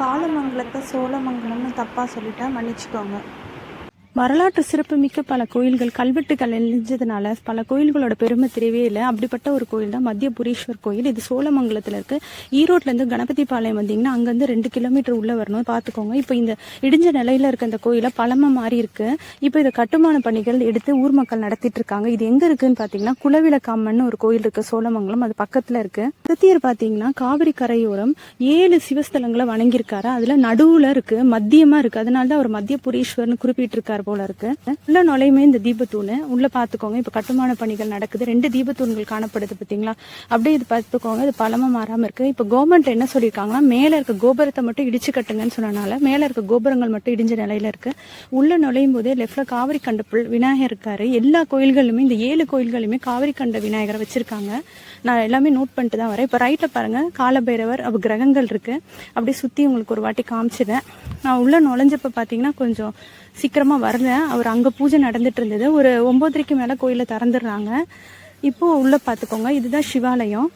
காலமங்கலத்தை சோழமங்கலம்னு தப்பாக சொல்லிட்டேன் மன்னிச்சுக்கோங்க. வரலாற்று சிறப்புமிக்க பல கோயில்கள் கல்வெட்டுகள் எழுந்ததுனால பல கோயில்களோட பெருமை தெரியவே இல்லை. அப்படிப்பட்ட ஒரு கோயில் தான் மத்திய புரீஸ்வர் கோயில். இது சோழமங்கலத்தில் இருக்கு. ஈரோட்லேருந்து கணபதி பாளையம் வந்தீங்கன்னா அங்கேருந்து ரெண்டு கிலோமீட்டர் உள்ளே வரணும். பார்த்துக்கோங்க. இப்போ இந்த இடிஞ்ச நிலையில் இருக்க இந்த கோயிலை பழமை மாறி இருக்கு. இப்போ இதை கட்டுமான பணிகள் எடுத்து ஊர் மக்கள் நடத்திட்டு இருக்காங்க. இது எங்கே இருக்குன்னு பார்த்தீங்கன்னா குலவிளக்காமன் ஒரு கோயில் இருக்கு. சோழமங்கலம் அது பக்கத்தில் இருக்கு. அகத்தியர் பார்த்தீங்கன்னா காவிரி கரையோரம் ஏழு சிவஸ்தலங்களை வணங்கியிருக்காரு. அதில் நடுவில் இருக்கு மத்தியமாக இருக்கு. அதனால தான் அவர் மத்திய புரீஸ்வர்னு குறிப்பிட்டிருக்காரு போல இருக்கு. உள்ள நுழையுமே இந்த தீபத்தூண். உள்ள பாத்துக்கோங்க. இப்ப கட்டுமான பணிகள் நடக்குது. ரெண்டு தீபத்தூண்கள் காணப்படுது பாத்தீங்களா? அப்படியே இது பார்த்துக்கோங்க இது பழமா மாறாம இருக்கு. இப்ப கவர்மெண்ட் என்ன சொல்லியிருக்காங்கன்னா மேல இருக்க கோபுரத்தை மட்டும் இடிச்சு கட்டுங்கன்னு சொன்னனால மேல இருக்க கோபுரங்கள் மட்டும் இடிஞ்ச நிலையில இருக்கு. உள்ள நுழையும் போதே லெஃப்ட்ல காவிரி கண்ட விநாயகர் இருக்காரு. எல்லா கோயில்களுமே இந்த ஏழு கோயில்களுமே காவிரி கண்ட விநாயகரை வச்சிருக்காங்க. நான் எல்லாமே நோட் பண்ணிட்டு தான் வரேன். இப்போ ரைட்டில் பாருங்க. காலபைரவர் அப்போ கிரகங்கள் இருக்கு. அப்படியே சுற்றி உங்களுக்கு ஒரு வாட்டி காமிச்சிடுறேன். நான் உள்ள நுழைஞ்சப்ப பார்த்தீங்கன்னா கொஞ்சம் சீக்கிரமா வரல அவர் அங்கே பூஜை நடந்துட்டு இருந்தது. ஒரு ஒம்போதரைக்கு மேலே கோயிலை திறந்துடுறாங்க. இப்போ உள்ள பார்த்துக்கோங்க இதுதான் சிவாலயம்.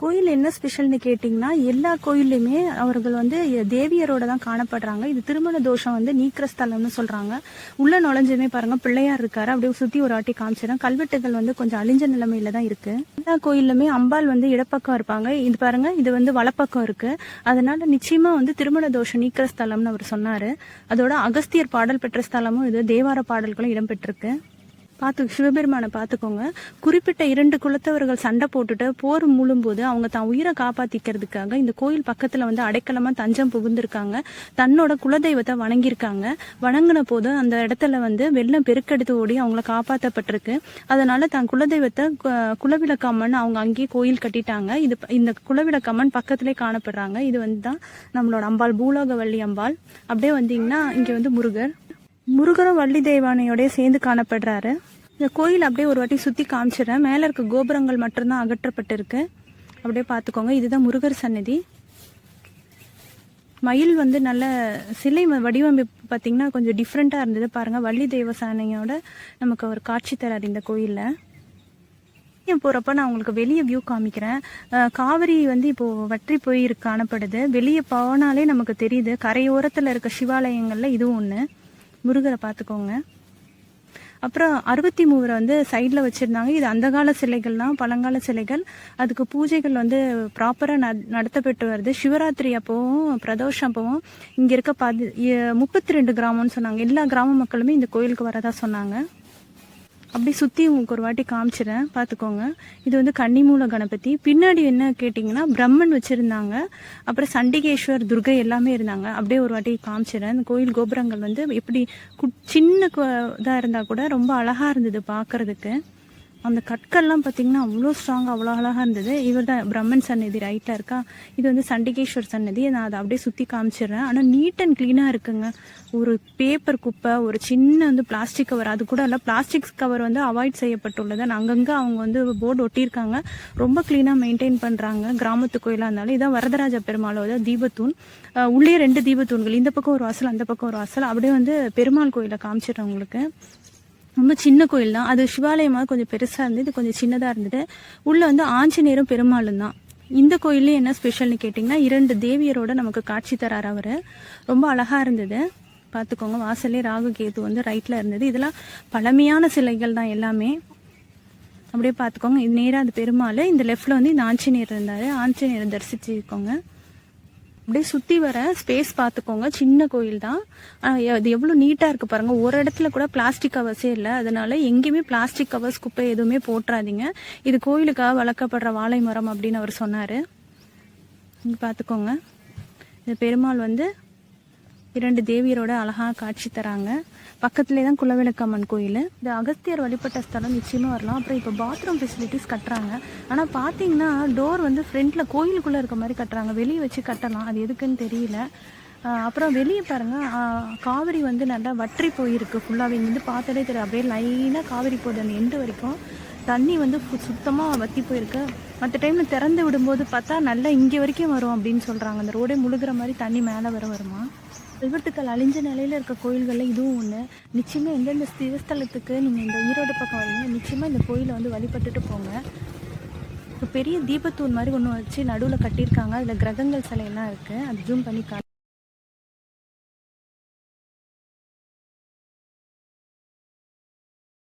கோயில் என்ன ஸ்பெஷல்னு கேட்டிங்கன்னா எல்லா கோயில்லையுமே அவர்கள் வந்து தேவியரோட தான் காணப்படுறாங்க. இது திருமண தோஷம் வந்து நீக்கிற ஸ்தலம்னு சொல்றாங்க. உள்ள நுழைஞ்சுமே பாருங்க பிள்ளையார் இருக்காரு. அப்படியே சுத்தி ஒரு வாட்டி காமிச்சிடும் கல்வெட்டுகள் வந்து கொஞ்சம் அழிஞ்ச நிலைமையில தான் இருக்கு. எல்லா கோயிலுமே அம்பாள் வந்து இடப்பக்கம் இருப்பாங்க. இது பாருங்க இது வந்து வலப்பக்கம் இருக்கு. அதனால நிச்சயமா வந்து திருமண தோஷம் நீக்கிற ஸ்தலம்னு அவர் சொன்னாரு. அதோட அகஸ்தியர் பாடல் பெற்ற ஸ்தலமும் இது தேவார பாடல்களும் இடம்பெற்றிருக்கு. பார்த்து சிவபெருமானை பார்த்துக்கோங்க. குறிப்பிட்ட இரண்டு குலத்தவர்கள் சண்டை போட்டுட்டு போர் மூழும்போது அவங்க தான் உயிரை காப்பாத்திக்கிறதுக்காக இந்த கோயில் பக்கத்தில் வந்து அடைக்கலமாக தஞ்சம் புகுந்திருக்காங்க. தன்னோட குலதெய்வத்தை வணங்கியிருக்காங்க. வணங்கின போது அந்த இடத்துல வந்து வெள்ளம் பெருக்கெடுத்து ஓடி அவங்கள காப்பாற்றப்பட்டிருக்கு அதனால தன் குலதெய்வத்தை குலவிளக்கம்மன் அவங்க அங்கேயே கோயில் கட்டிட்டாங்க. இது இந்த குலவிளக்கம்மன் பக்கத்திலே காணப்படுறாங்க. இது வந்து தான் நம்மளோட அம்பாள் பூலோகவள்ளி அம்பாள். அப்படியே வந்தீங்கன்னா இங்கே வந்து முருகர். முருகரும் வள்ளி தெய்வானையோடய சேர்ந்து காணப்படுறாரு. இந்த கோயில் அப்படியே ஒரு வாட்டி சுற்றி காமிச்சிடுறேன். மேலே இருக்க கோபுரங்கள் மட்டும்தான் அகற்றப்பட்டிருக்கு. அப்படியே பார்த்துக்கோங்க. இதுதான் முருகர் சன்னதி மயில் வந்து நல்ல சிலை வடிவமைப்பு பார்த்திங்கன்னா கொஞ்சம் டிஃப்ரெண்ட்டாக இருந்தது. பாருங்கள் வள்ளி தெய்வ நமக்கு அவர் காட்சி தரார் இந்த கோயிலில். வெளியே போகிறப்ப நான் உங்களுக்கு வெளியே வியூ காமிக்கிறேன். காவிரி வந்து இப்போது வற்றி போய் காணப்படுது. வெளியே போனாலே நமக்கு தெரியுது. கரையோரத்தில் இருக்க சிவாலயங்களில் இதுவும் ஒன்று முருகரை பார்த்துக்கோங்க. அப்புறம் அறுபத்தி மூவரை வந்து சைடில் வச்சுருந்தாங்க. இது அந்த கால சிலைகள்லாம் பழங்கால சிலைகள். அதுக்கு பூஜைகள் வந்து ப்ராப்பராக ந நடத்தப்பட்டு வருது. சிவராத்திரி அப்போவும் பிரதோஷம் அப்போவும் இங்கே இருக்க பதி முப்பத்தி ரெண்டு கிராமம்னு சொன்னாங்க. எல்லா கிராம மக்களுமே இந்த கோயிலுக்கு வரதா சொன்னாங்க. அப்படி சுற்றி உங்களுக்கு ஒரு வாட்டி காமிச்சிடுறேன் பார்த்துக்கோங்க இது வந்து கன்னிமூல கணபதி பின்னாடி என்ன கேட்டிங்கன்னா பிரம்மன் வச்சுருந்தாங்க. அப்புறம் சண்டிகேஸ்வர் துர்கை எல்லாமே இருந்தாங்க. அப்படியே ஒரு வாட்டி காமிச்சிடுறேன் இந்த கோயில் கோபுரங்கள் வந்து எப்படி சின்ன இதாக இருந்தால் கூட ரொம்ப அழகாக இருந்தது பார்க்கறதுக்கு அந்த கற்கள்லாம் பார்த்தீங்கன்னா அவ்வளோ ஸ்ட்ராங் அவ்வளோ அழகாக இருந்தது. இவர் தான் பிரம்மன் சன்னதி ரைட்டில் இருக்கா? இது வந்து சண்டிகேஸ்வர் சன்னதி நான் அதை அப்படியே சுற்றி காமிச்சிடுறேன். ஆனால் நீட் அண்ட் க்ளீனாக இருக்குங்க. ஒரு பேப்பர் குப்பை ஒரு சின்ன வந்து பிளாஸ்டிக் கவர் அது கூட இல்லை பிளாஸ்டிக் கவர் வந்து அவாய்ட் செய்யப்பட்டுள்ளது. அங்கங்கே அவங்க வந்து போர்டு ஒட்டியிருக்காங்க. ரொம்ப க்ளீனாக மெயின்டைன் பண்ணுறாங்க கிராமத்து கோயிலாக இருந்தாலும். இதான் வரதராஜ பெருமாளோட தீபத்தூண். உள்ளே ரெண்டு தீபத்தூண்கள். இந்த பக்கம் ஒரு வாசல் அந்த பக்கம் ஒரு வாசல். அப்படியே வந்து பெருமாள் கோயிலை காமிச்சிடுறேன் உங்களுக்கு. ரொம்ப சின்ன கோயில் தான். அது சிவாலயமாக கொஞ்சம் பெருசாக இருந்தது. இது கொஞ்சம் சின்னதாக இருந்தது. உள்ளே வந்து ஆஞ்சநேயரும் பெருமாளும் தான். இந்த கோயிலே என்ன ஸ்பெஷல்னு கேட்டிங்கன்னா இரண்டு தேவியரோட நமக்கு காட்சி தரார் அவர். ரொம்ப அழகாக இருந்தது. பார்த்துக்கோங்க வாசலே ராகு கேது வந்து ரைட்டில் இருந்தது. இதெல்லாம் பழமையான சிலைகள் தான் எல்லாமே. அப்படியே பார்த்துக்கோங்க இது நேராக அது பெருமாள். இந்த லெஃப்டில் வந்து இந்த ஆஞ்சநேயர் இருந்தார். ஆஞ்சநேயரை தரிசிச்சுக்கோங்க அப்படியே சுற்றி வர ஸ்பேஸ் பார்த்துக்கோங்க. சின்ன கோயில் தான். ஆனால் அது எவ்வளோ நீட்டாக இருக்குது பாருங்கள் ஒரு இடத்துல கூட பிளாஸ்டிக் கவர்ஸே இல்லை. அதனால எங்கேயுமே பிளாஸ்டிக் கவர்ஸ் குப்பை எதுவுமே போட்டுறாதீங்க இது கோயிலுக்காக வளர்க்கப்படுற வாழை மரம் அப்படின்னு அவர் சொன்னார். இங்கே பார்த்துக்கோங்க. இந்த பெருமாள் வந்து இரண்டு தேவியரோட அழகாக காட்சி தராங்க. பக்கத்துலேயே தான் குலவிளக்கம்மன் கோயில். இந்த அகஸ்தியர் வழிபட்ட ஸ்தலம் நிச்சயமாக வரலாம். அப்புறம் இப்போ பாத்ரூம் ஃபெசிலிட்டிஸ் கட்டுறாங்க. ஆனால் பார்த்தீங்கன்னா டோர் வந்து ஃப்ரண்ட்டில் கோயிலுக்குள்ளே இருக்க மாதிரி கட்டுறாங்க. வெளியே வச்சு கட்டலாம். அது எதுக்குன்னு தெரியல. அப்புறம் வெளியே பாருங்கள் காவிரி வந்து நல்லா வற்றி போயிருக்கு. ஃபுல்லாகவே இங்கேருந்து பார்த்தாலே தெரியும் அப்படியே லைனாக காவிரி போகுது. அந்த எண்டு வரைக்கும் தண்ணி வந்து சுத்தமாக வற்றி போயிருக்கு. மற்ற டைமில் திறந்து விடும்போது பார்த்தா நல்லா இங்கே வரைக்கும் வரும் அப்படின்னு சொல்கிறாங்க அந்த ரோடே முழுகிற மாதிரி தண்ணி மேலே வர வருமா? கல்வெட்டுக்கள் அழிஞ்ச நிலையில் இருக்க கோயில்களில் இதுவும் ஒன்று நிச்சயமாக எந்தெந்த சிவஸ்தலத்துக்கு நீங்கள் இந்த ஈரோடு பக்கம் வரீங்க நிச்சயமாக இந்த கோயிலை வந்து வழிபட்டுட்டு போங்க. இப்போ பெரிய தீபத்தூண் மாதிரி ஒன்று வச்சு நடுவில் கட்டியிருக்காங்க. அதில் கிரகங்கள் சிலையெல்லாம் இருக்குது அது ஜூம் பண்ணி